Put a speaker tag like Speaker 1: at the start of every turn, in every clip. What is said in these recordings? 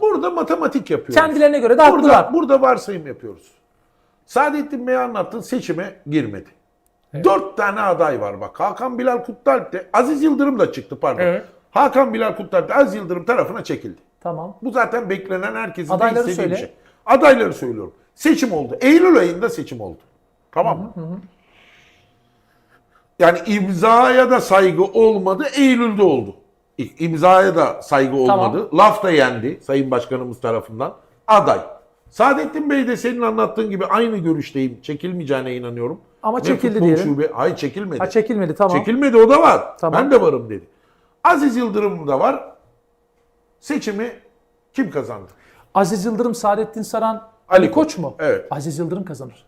Speaker 1: Burada matematik yapıyoruz.
Speaker 2: Kendilerine göre de
Speaker 1: burada,
Speaker 2: haklılar.
Speaker 1: burada varsayım yapıyoruz. Saadettin Bey anlattın seçime girmedi. Dört tane aday var bak. Hakan Bilal Kutlualp de Aziz Yıldırım da çıktı pardon.
Speaker 2: Evet.
Speaker 1: Hakan Bilal Kutlualp de Aziz Yıldırım tarafına çekildi.
Speaker 2: Tamam.
Speaker 1: Bu zaten beklenen herkesin de
Speaker 2: Adayları
Speaker 1: istediği bir
Speaker 2: söyle.
Speaker 1: şey. Adayları söylüyorum. Seçim oldu. Eylül ayında seçim oldu. Tamam mı? Yani imzaya da saygı olmadı. Eylül'de oldu. İmzaya da saygı olmadı. Laf da yendi Sayın Başkanımız tarafından. Aday. Saadettin Bey de senin anlattığın gibi aynı görüşteyim. Çekilmeyeceğine inanıyorum.
Speaker 2: Ama
Speaker 1: Ne
Speaker 2: çekildi diyelim.
Speaker 1: Şube, hayır çekilmedi.
Speaker 2: Ha çekilmedi tamam.
Speaker 1: Çekilmedi o da var.
Speaker 2: Tamam.
Speaker 1: Ben de varım dedi. Aziz Yıldırım da var. Seçimi kim kazandı?
Speaker 2: Aziz Yıldırım, Saadettin Saran,
Speaker 1: Ali.
Speaker 2: Koç mu?
Speaker 1: Evet.
Speaker 2: Aziz Yıldırım kazanır.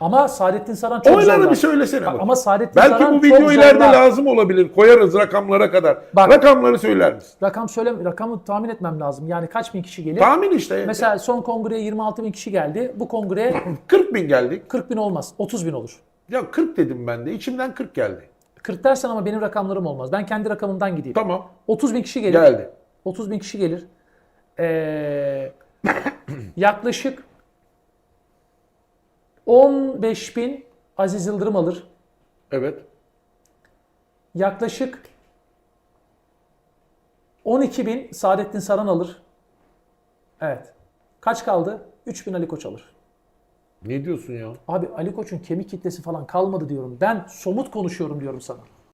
Speaker 2: Ama Saadettin Saran çok
Speaker 1: Oyları
Speaker 2: zorlar.
Speaker 1: bir söylesene bak.
Speaker 2: Ama Saadettin
Speaker 1: Belki
Speaker 2: Saran
Speaker 1: bu video
Speaker 2: çok
Speaker 1: ileride
Speaker 2: zorlar.
Speaker 1: lazım olabilir. Koyarız rakamlara kadar.
Speaker 2: Bak.
Speaker 1: Rakamları söyler misin?
Speaker 2: Rakam söyle, rakamı tahmin etmem lazım. Yani kaç bin kişi gelir?
Speaker 1: Tahmin işte.
Speaker 2: Mesela son kongreye 26 bin kişi geldi. Bu kongreye
Speaker 1: 40 bin geldik.
Speaker 2: 40 bin olmaz. 30 bin olur.
Speaker 1: Ya 40 dedim ben de. İçimden 40 geldi.
Speaker 2: 40 dersen ama benim rakamlarım olmaz. Ben kendi rakamımdan gideyim.
Speaker 1: Tamam.
Speaker 2: 30 bin kişi gelir.
Speaker 1: Geldi.
Speaker 2: 30 bin kişi gelir. Ee, yaklaşık 15 bin Aziz Yıldırım alır.
Speaker 1: Evet.
Speaker 2: Yaklaşık 12 bin Saadettin Saran alır. Evet. Kaç kaldı? 3 bin Ali Koç alır.
Speaker 1: Ne diyorsun ya?
Speaker 2: Abi Ali Koç'un kemik kitlesi falan kalmadı diyorum. Ben somut konuşuyorum diyorum sana.